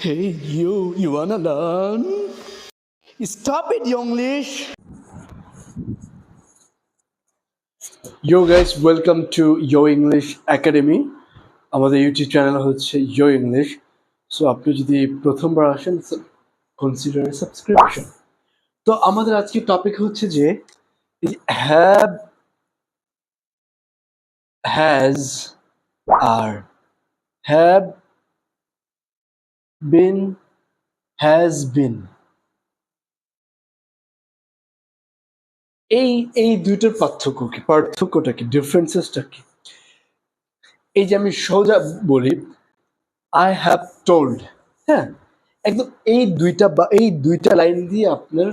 Hey, you, you wanna learn? Stop it, Younglish! Yo guys, welcome to Yo English Academy. আমাদের YouTube channel হচ্ছে ইয়ো English so আপনি যদি প্রথমবার আসেন consider subscription তো আমাদের আজকে টপিক হচ্ছে যে হ্যাভ হ্যাজ আর হ্যাভ বিন হ্যাজ বিন এই এই দুইটার পার্থক্য কি? পার্থক্যটা কি? ডিফারেন্সেসটা কি? এই যে আমি সোজা বলি আই হ্যাভ টোল্ড হ্যাঁ? একদম এই দুইটা বা, এই দুইটা লাইন দিয়ে আপনার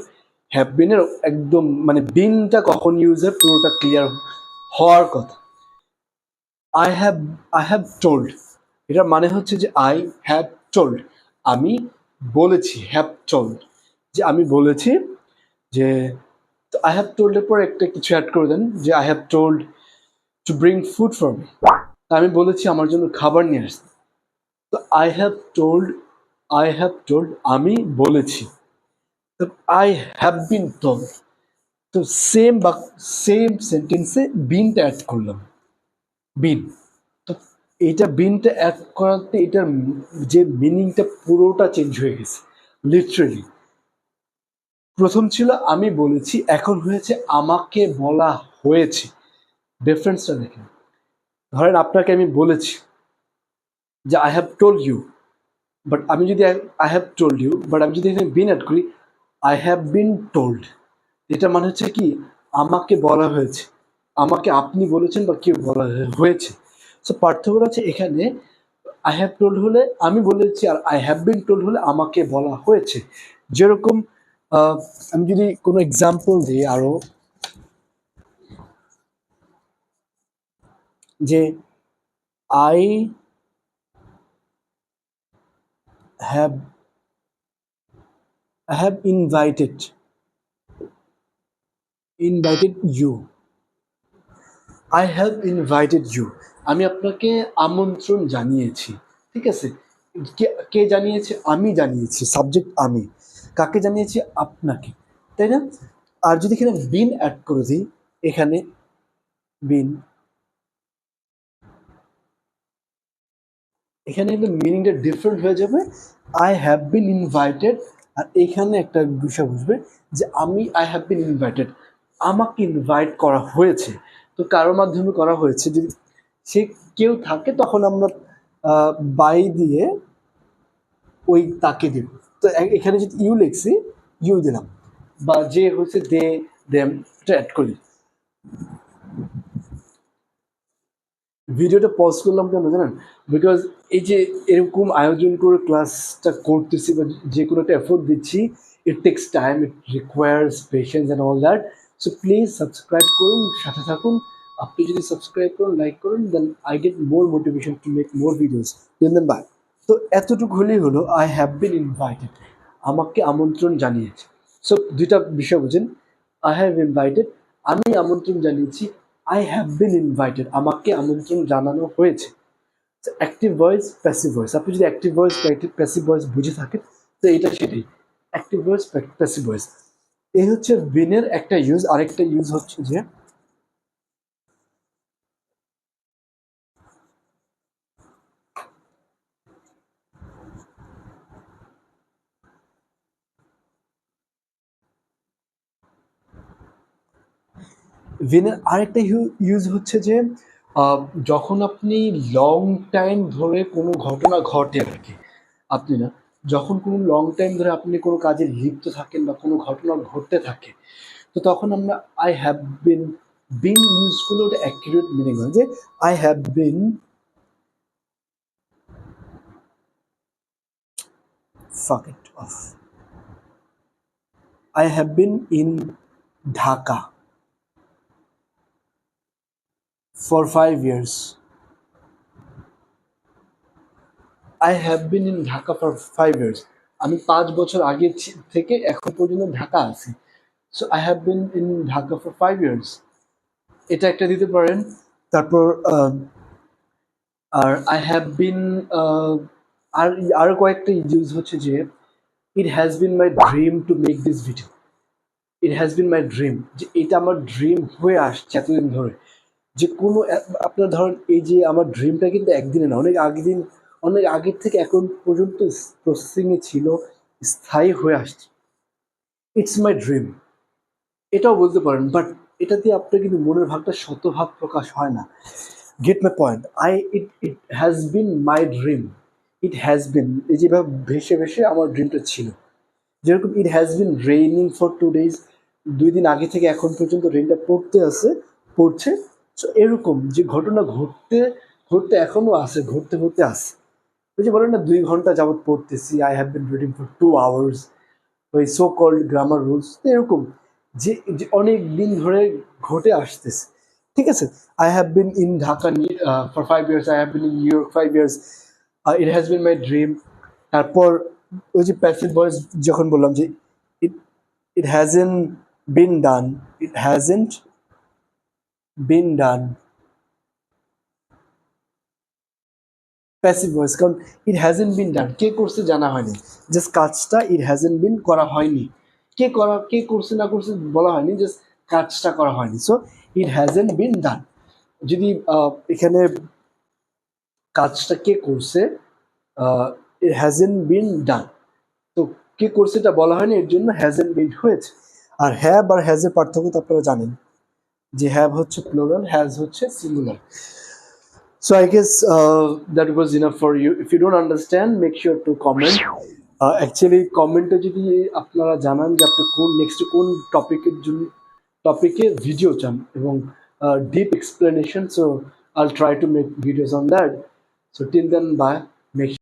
হ্যাভ বিনের একদম মানে বিনটা কখন ইউজ হয়, পুরোটা ক্লিয়ার হওয়ার কথা। I have I have told এটার মানে হচ্ছে যে আই হ্যাভ টোল্ড আমি বলেছি হ্যাভ টোল্ড যে আমি বলেছি যে আই হ্যাভ টোল্ডের পর একটা কিছু অ্যাড করে দেন, যে I have told to bring food for me আমি বলেছি আমার জন্য খাবার নিয়ে আসতে। তো I have told I have told আমি বলেছি। তো আই হ্যাভ বিন টোল্ড তো সেম বা সেম সেন্টেন্সে বিনটা অ্যাড করলাম। বিন তো এইটা বিনটা অ্যাড করাতে এটার যে মিনিংটা পুরোটা চেঞ্জ হয়ে গেছে লিটারেলি প্রথম ছিল, আমি বলেছি, এখন হয়েছে, আমাকে বলা হয়েছে। ডিফারেন্সটা দেখেন। ধরেন আপনাকে আমি বলেছি যে I have told you but আমি যদি I have told you but আমি যদি এখানে বিন অ্যাড করি আই হ্যাভ বিন টোল্ড এটা মানে হচ্ছে কি? আমাকে বলা হয়েছে। আমাকে আপনি বলেছেন বা কেউ বলা হয়েছে। সো পার্থক্যটা হচ্ছে এখানে আই হ্যাভ টোল্ড হলে আমি বলেছি আর আই হ্যাভ বিন টোল্ড হলে আমাকে বলা হয়েছে যেরকম আমি যদি কোনো এক্সাম্পল দিই আরও, যে I have I have invited invited you. I have invited you. আমি আপনাকে আমন্ত্রণ জানিয়েছি। ঠিক আছে? কে জানিয়েছে? আমি জানিয়েছি। সাবজেক্ট আমি। কাকে জানিয়েছি? আপনাকে। তাই না? আর যদি এখানে বিন অ্যাড করে দিই, এখানে বিন এখানে কিন্তু মিনিংটা ডিফারেন্ট হয়ে যাবে। আই হ্যাভ বিন ইনভাইটেড আর এখানে একটা বিষয় বুঝবে যে আমি আই হ্যাভ বিন ইনভাইটেড আমাকে ইনভাইট করা হয়েছে। তো কারোর মাধ্যমে করা হয়েছে। যদি সে কেউ থাকে, তখন আমরা বাই দিয়ে ওই তাকে দিব। তো এখানে যদি ইউ লিখছি, ইউ দিলাম। বা যে হচ্ছে দে, দেম অ্যাড করি। ভিডিওটা পজ করলাম কেন জানেন? বিকজ এই যে এরকম আয়োজন করে ক্লাসটা করতেছি বা যে কোনো একটা এফোর্ট দিচ্ছি it takes time it requires patience and all that so please subscribe করুন, সাথে থাকুন। আপনি যদি সাবস্ক্রাইব করুন লাইক করুন then I get more motivation to make more videos then bye তো এতটুকু হলেই হলো আই হ্যাভ বিন ইনভাইটেড আমাকে আমন্ত্রণ জানিয়েছে। সো দুইটা বিষয় বুঝেন। আই হ্যাভ ইনভাইটেড আমি আমন্ত্রণ জানিয়েছি আই হ্যাভ বিন ইনভাইটেড আমাকে আমন্ত্রণ জানানো হয়েছে। অ্যাক্টিভ ভয়েস প্যাসিভ ভয়েস আপনি যদি অ্যাক্টিভ ভয়েস প্যাসিভ ভয়েস বুঝে থাকেন, তো এটা সেটাই। অ্যাক্টিভ ভয়েস প্যাসিভ ভয়েস এই হচ্ছে বিনের একটা ইউজ আরেকটা ইউজ হচ্ছে যে ভিনের আরেকটা ইউজ হচ্ছে যে যখন আপনি লং টাইম ধরে কোনো ঘটনা ঘটে আর কি, আপনি না যখন কোনো লং টাইম ধরে আপনি কোনো কাজে লিপ্ত থাকেন বা কোনো ঘটনা ঘটতে থাকে, তো তখন আমরা I have been been use করলে ওটা অ্যাকিউরেট মিনিং হয় যে I have been fuck it off. I have been in Dhaka for five years. I have been in Dhaka for five years আমি পাঁচ বছর আগে থেকে এখন পর্যন্ত ঢাকা আছি। So I have been in Dhaka for five years এটা একটা দিতে পারেন। তারপর আর আই হ্যাভ বিন আর আরও কয়েকটা ইউজ হচ্ছে যে it has been my dream to make this video it has been my dream যে এটা আমার ড্রিম হয়ে আসছে এতদিন ধরে। যে কোনো, আপনার ধরেন এই যে আমার ড্রিমটা কিন্তু একদিনে না, অনেক আগে দিন অনেক আগের থেকে এখন পর্যন্ত প্রসেসিংয়ে ছিল, স্থায়ী হয়ে আসছে। ইটস মাই ড্রিম এটাও বলতে পারেন বাট এটা দিয়ে আপনার কিন্তু মনের ভাবটা শতভাগ প্রকাশ হয় না। Get my point I it it has been my dream it has been এই যেভাবে ভেসে ভেসে আমার ড্রিমটা ছিল। যেরকম it has been raining for two days দুই দিন আগে থেকে এখন পর্যন্ত রেইনটা পড়তে আছে, পড়ছে। এরকম যে ঘটনা ঘটতে ঘটতে এখনও আছে, ঘটতে ঘটতে আছে। ওই যে বলেন না, দুই ঘণ্টা যাবত পড়তেছি I have been reading for two hours ওই সো কল্ড গ্রামার রুলস এরকম যে অনেক দিন ধরে ঘটে আসতেছে। ঠিক আছে? I have been in Dhaka for five years I have been in New York five years it has been my dream তারপর ওই যে প্যাসিভ বয়েস যখন বললাম যে it it hasn't been done it hasn't been done passive voice কারণ it hasn't been ডান কে করছে জানা হয়নি। জাস্ট কাজটা ইট হ্যাজেন বিন করা হয়নি। কে করা, কে করছে না করছে বলা হয়নি জাস্ট কাজটা করা হয়নি। সো ইট হ্যাজেন বিন ডান যদি এখানে কাজটা কে করছে ইট হ্যাজেন বিন ডান তো কে করছে এটা বলা হয়নি, এর জন্য হ্যাজেন বিন হয়েছে। আর হ্যাভ আর হ্যাজের পার্থক্য তো আপনারা জানেন। যে হ্যাভ হচ্ছে প্লোরাল হ্যাজ হচ্ছে singular So I guess uh, that was enough for you. If you don't understand, make sure to comment. Uh, actually, কমেন্টে যদি আপনারা জানান যে আপনি কোন নেক্সট কোন টপিকের জন্য টপিকে ভিডিও চান এবং deep explanation so I'll try to make videos on that so till then bye make